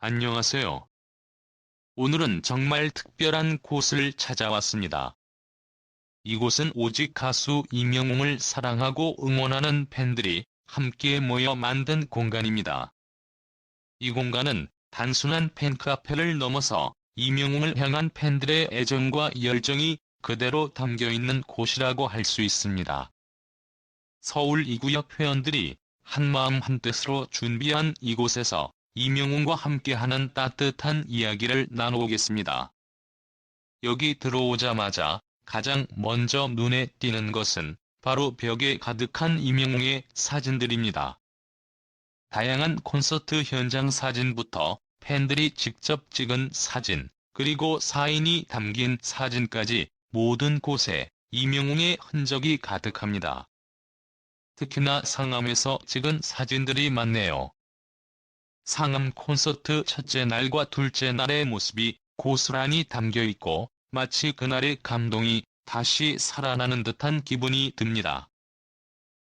안녕하세요. 오늘은 정말 특별한 곳을 찾아왔습니다. 이곳은 오직 가수 이명웅을 사랑하고 응원하는 팬들이 함께 모여 만든 공간입니다. 이 공간은 단순한 팬카페를 넘어서 이명웅을 향한 팬들의 애정과 열정이 그대로 담겨 있는 곳이라고 할 수 있습니다. 서울 이구역 회원들이 한마음 한뜻으로 준비한 이곳에서 이명웅과 함께하는 따뜻한 이야기를 나누겠습니다. 여기 들어오자마자 가장 먼저 눈에 띄는 것은 바로 벽에 가득한 이명웅의 사진들입니다. 다양한 콘서트 현장 사진부터 팬들이 직접 찍은 사진, 그리고 사인이 담긴 사진까지 모든 곳에 이명웅의 흔적이 가득합니다. 특히나 상암에서 찍은 사진들이 많네요. 상암 콘서트 첫째 날과 둘째 날의 모습이 고스란히 담겨 있고 마치 그날의 감동이 다시 살아나는 듯한 기분이 듭니다.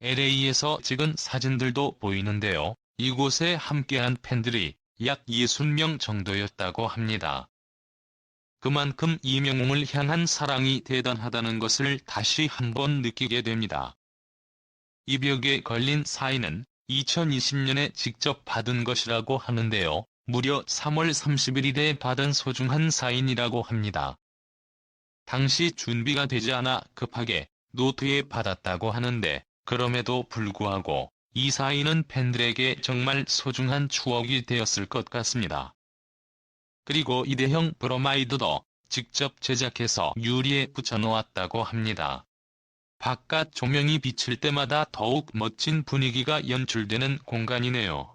LA에서 찍은 사진들도 보이는데요. 이곳에 함께한 팬들이 약 60명 정도였다고 합니다. 그만큼 이명웅을 향한 사랑이 대단하다는 것을 다시 한번 느끼게 됩니다. 이 벽에 걸린 사인은 2020년에 직접 받은 것이라고 하는데요. 무려 3월 31일에 받은 소중한 사인이라고 합니다. 당시 준비가 되지 않아 급하게 노트에 받았다고 하는데 그럼에도 불구하고 이 사인은 팬들에게 정말 소중한 추억이 되었을 것 같습니다. 그리고 이 대형 브로마이드도 직접 제작해서 유리에 붙여놓았다고 합니다. 바깥 조명이 비칠 때마다 더욱 멋진 분위기가 연출되는 공간이네요.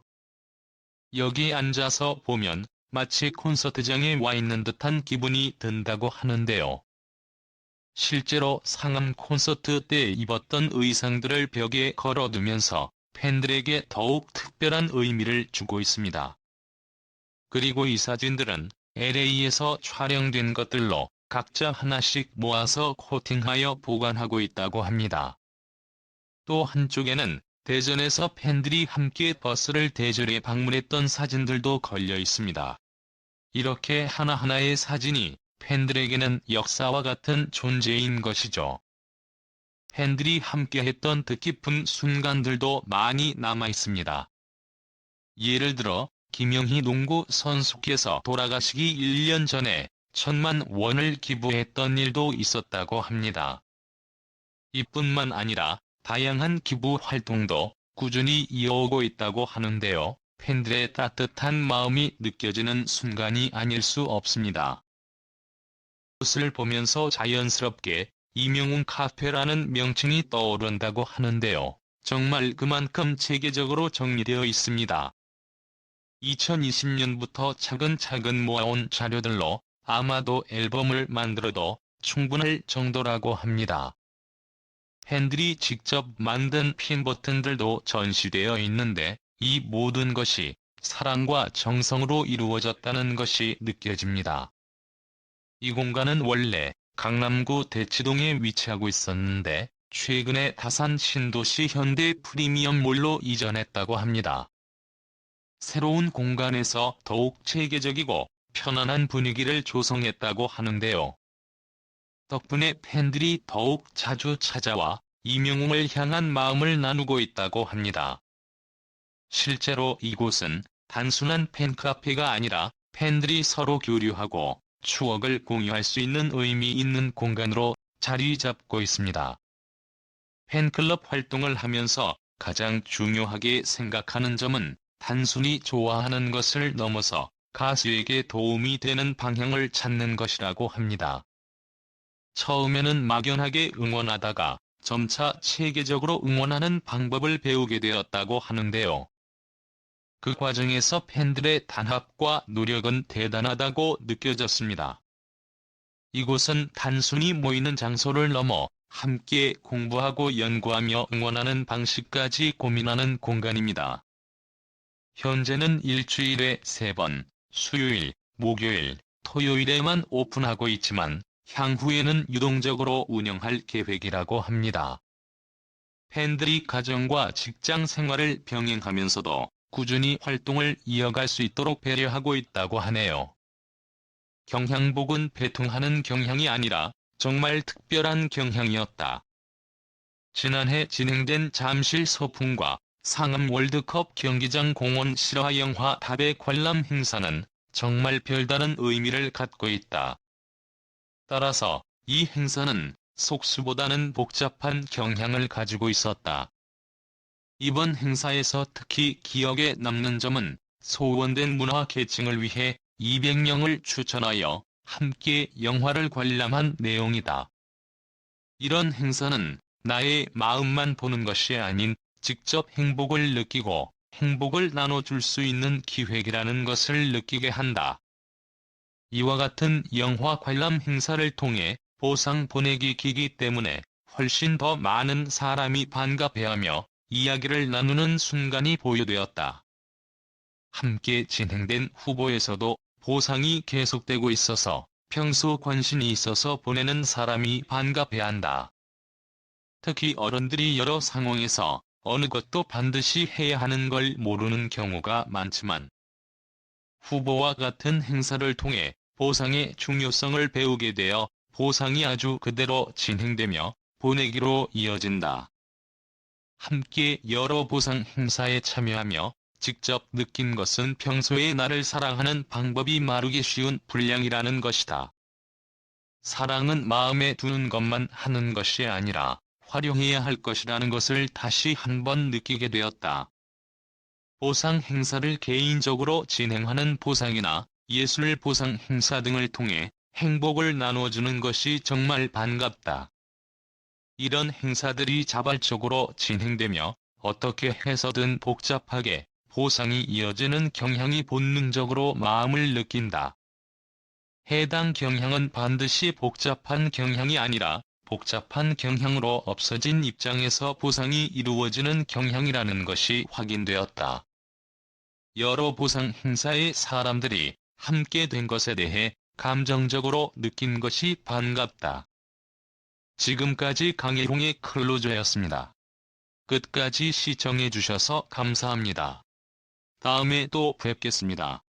여기 앉아서 보면 마치 콘서트장에 와 있는 듯한 기분이 든다고 하는데요. 실제로 상암 콘서트 때 입었던 의상들을 벽에 걸어두면서 팬들에게 더욱 특별한 의미를 주고 있습니다. 그리고 이 사진들은 LA에서 촬영된 것들로 각자 하나씩 모아서 코팅하여 보관하고 있다고 합니다. 또 한쪽에는 대전에서 팬들이 함께 버스를 대절해 방문했던 사진들도 걸려 있습니다. 이렇게 하나하나의 사진이 팬들에게는 역사와 같은 존재인 것이죠. 팬들이 함께했던 뜻깊은 순간들도 많이 남아 있습니다. 예를 들어 김영희 농구 선수께서 돌아가시기 1년 전에 천만 원을 기부했던 일도 있었다고 합니다. 이뿐만 아니라 다양한 기부 활동도 꾸준히 이어오고 있다고 하는데요. 팬들의 따뜻한 마음이 느껴지는 순간이 아닐 수 없습니다. 것을 보면서 자연스럽게 이명웅 카페라는 명칭이 떠오른다고 하는데요. 정말 그만큼 체계적으로 정리되어 있습니다. 2020년부터 차근차근 모아온 자료들로 아마도 앨범을 만들어도 충분할 정도라고 합니다. 팬들이 직접 만든 핀 버튼들도 전시되어 있는데 이 모든 것이 사랑과 정성으로 이루어졌다는 것이 느껴집니다. 이 공간은 원래 강남구 대치동에 위치하고 있었는데 최근에 다산 신도시 현대 프리미엄몰로 이전했다고 합니다. 새로운 공간에서 더욱 체계적이고 편안한 분위기를 조성했다고 하는데요. 덕분에 팬들이 더욱 자주 찾아와 이명웅을 향한 마음을 나누고 있다고 합니다. 실제로 이곳은 단순한 팬카페가 아니라 팬들이 서로 교류하고 추억을 공유할 수 있는 의미 있는 공간으로 자리 잡고 있습니다. 팬클럽 활동을 하면서 가장 중요하게 생각하는 점은 단순히 좋아하는 것을 넘어서 가수에게 도움이 되는 방향을 찾는 것이라고 합니다. 처음에는 막연하게 응원하다가 점차 체계적으로 응원하는 방법을 배우게 되었다고 하는데요. 그 과정에서 팬들의 단합과 노력은 대단하다고 느껴졌습니다. 이곳은 단순히 모이는 장소를 넘어 함께 공부하고 연구하며 응원하는 방식까지 고민하는 공간입니다. 현재는 일주일에 3번, 수요일, 목요일, 토요일에만 오픈하고 있지만 향후에는 유동적으로 운영할 계획이라고 합니다. 팬들이 가정과 직장 생활을 병행하면서도 꾸준히 활동을 이어갈 수 있도록 배려하고 있다고 하네요. 경향복은 배통하는 경향이 아니라 정말 특별한 경향이었다. 지난해 진행된 잠실 소풍과 상암 월드컵 경기장 공원 실화 영화 답의 관람 행사는 정말 별다른 의미를 갖고 있다. 따라서 이 행사는 속수보다는 복잡한 경향을 가지고 있었다. 이번 행사에서 특히 기억에 남는 점은 소원된 문화 계층을 위해 200명을 추천하여 함께 영화를 관람한 내용이다. 이런 행사는 나의 마음만 보는 것이 아닌 직접 행복을 느끼고 행복을 나눠줄 수 있는 기획이라는 것을 느끼게 한다. 이와 같은 영화 관람 행사를 통해 보상 보내기 기기 때문에 훨씬 더 많은 사람이 반갑해하며 이야기를 나누는 순간이 보여되었다. 함께 진행된 후보에서도 보상이 계속되고 있어서 평소 관심이 있어서 보내는 사람이 반갑해한다. 특히 어른들이 여러 상황에서 어느 것도 반드시 해야 하는 걸 모르는 경우가 많지만 후보와 같은 행사를 통해 보상의 중요성을 배우게 되어 보상이 아주 그대로 진행되며 보내기로 이어진다. 함께 여러 보상 행사에 참여하며 직접 느낀 것은 평소에 나를 사랑하는 방법이 마르기 쉬운 불량이라는 것이다. 사랑은 마음에 두는 것만 하는 것이 아니라 활용해야 할 것이라는 것을 다시 한번 느끼게 되었다. 보상 행사를 개인적으로 진행하는 보상이나 예술 보상 행사 등을 통해 행복을 나눠주는 것이 정말 반갑다. 이런 행사들이 자발적으로 진행되며 어떻게 해서든 복잡하게 보상이 이어지는 경향이 본능적으로 마음을 느낀다. 해당 경향은 반드시 복잡한 경향이 아니라 복잡한 경향으로 없어진 입장에서 보상이 이루어지는 경향이라는 것이 확인되었다. 여러 보상 행사의 사람들이 함께 된 것에 대해 감정적으로 느낀 것이 반갑다. 지금까지 강일홍의 클로저였습니다. 끝까지 시청해주셔서 감사합니다. 다음에 또 뵙겠습니다.